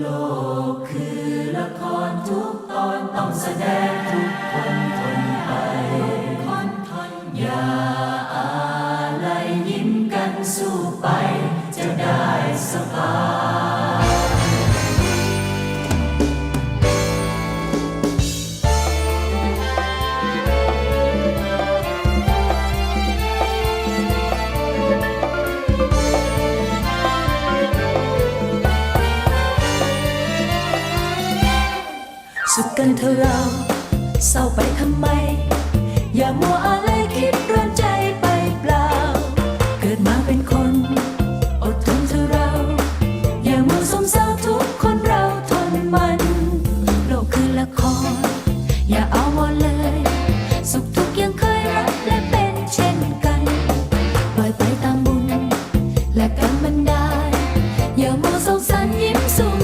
โลกคือละครทุกตอนต้องแสดงทุกคนทนไปคนทนอย่าอะไรยิ้มกันสู้ไป จะได้สบาย สุขกันเถอะเรา เศร้าไปทำไม อย่ามัวอะไรคิดร้อนใจไปเปล่า เกิดมาเป็นคน อดทนเถอะเรา อย่ามัวสมเศร้าทุกคนเราทนมัน โลกคือละคร อย่าเอาวอนเลย สุขทุกข์ยังเคยรักและเป็นเช่นกันปล่อยไปตามบุญ และกรรมบันดาลอย่ามัวสงสารยิ้มสู้มั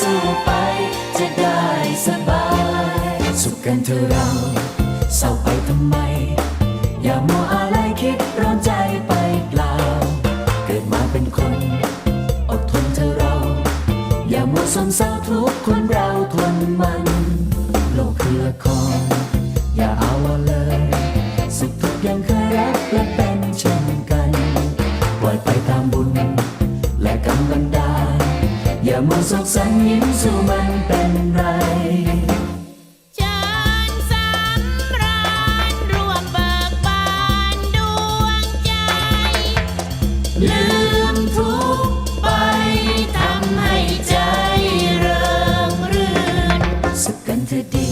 สู้ไปจะได้สบาย สุขกันเถอะเราเศร้าไปทำไม อย่ามัวอะไรคิดร้อนใจไปเปล่า เกิดมาเป็นคน อดทนเถอะเรา อย่ามัวสมเศร้าทุกคนเราทนมัน โลกคือละคร อย่ามัวสกสันยิ้มสู้มันเป็นไรเชิญสำราญรวมเบิกบานดวงใจลืมทุกไปทำให้ใจเริงรื่นสุขกันเธอดี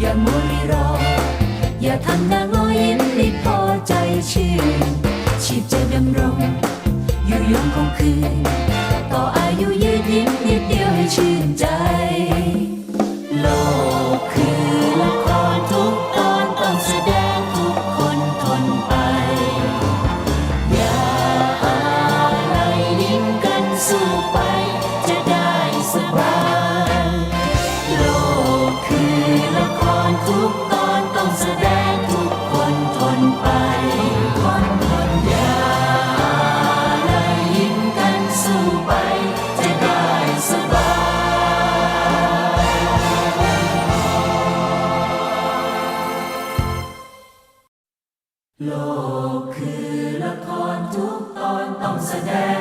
อย่ามัวรีรอ อย่าทำหน้างอยิ้มนิดพอใจชื่นชีพจะดำรง อยู่ยงคงคืนต่ออายุ ชื่นใจ อ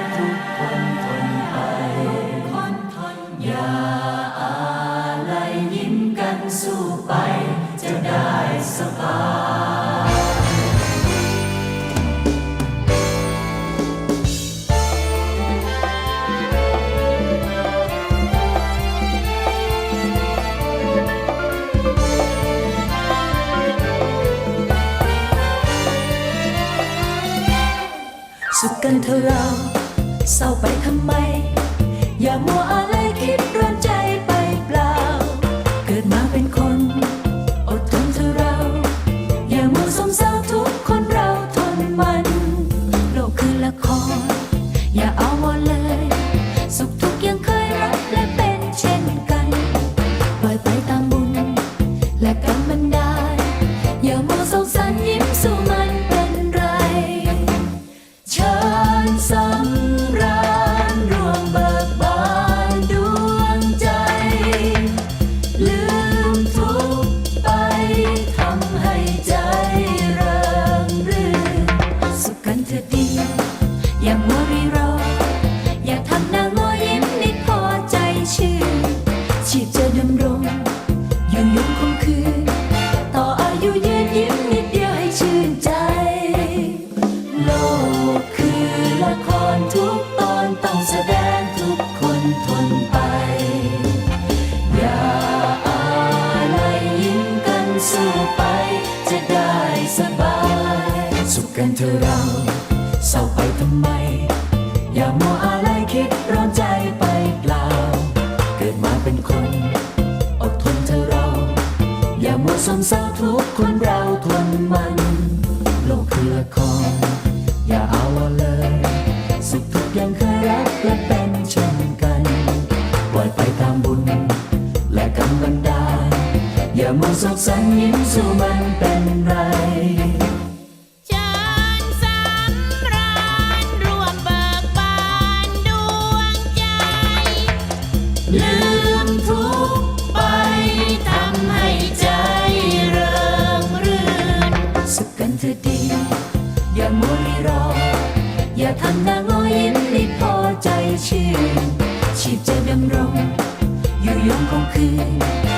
สุขกันเถอะเราเศร้าไปทำไม อย่ามัวอะไรคิดร้อนใจไปเปล่า เกิดมาเป็นคนอดทนเถอะเรา อย่ามัวสมเศร้าทุกคนเราทนมัน สบาย สุขกันเถอะเราเศร้าไปทำไม อย่ามัวอะไรคิดร้อนใจไปเปล่า เกิดมาเป็นคน อดทนเถอะเรา อย่ามัวสมเศร้าทุกคนเราทนมัน โลกคือละคร อย่าเอาเลย สุขทุกข์ยังเคยรักและเป็นเช่นกัน ปล่อยไปตามบุญ และกรรมบันดาลอย่ามัวโศกสันยิ้มสู้มันเป็นไร ทำหน้างอยิ้มให้พอใจชื่นชีพจะดำรง อยู่ยงคงคืน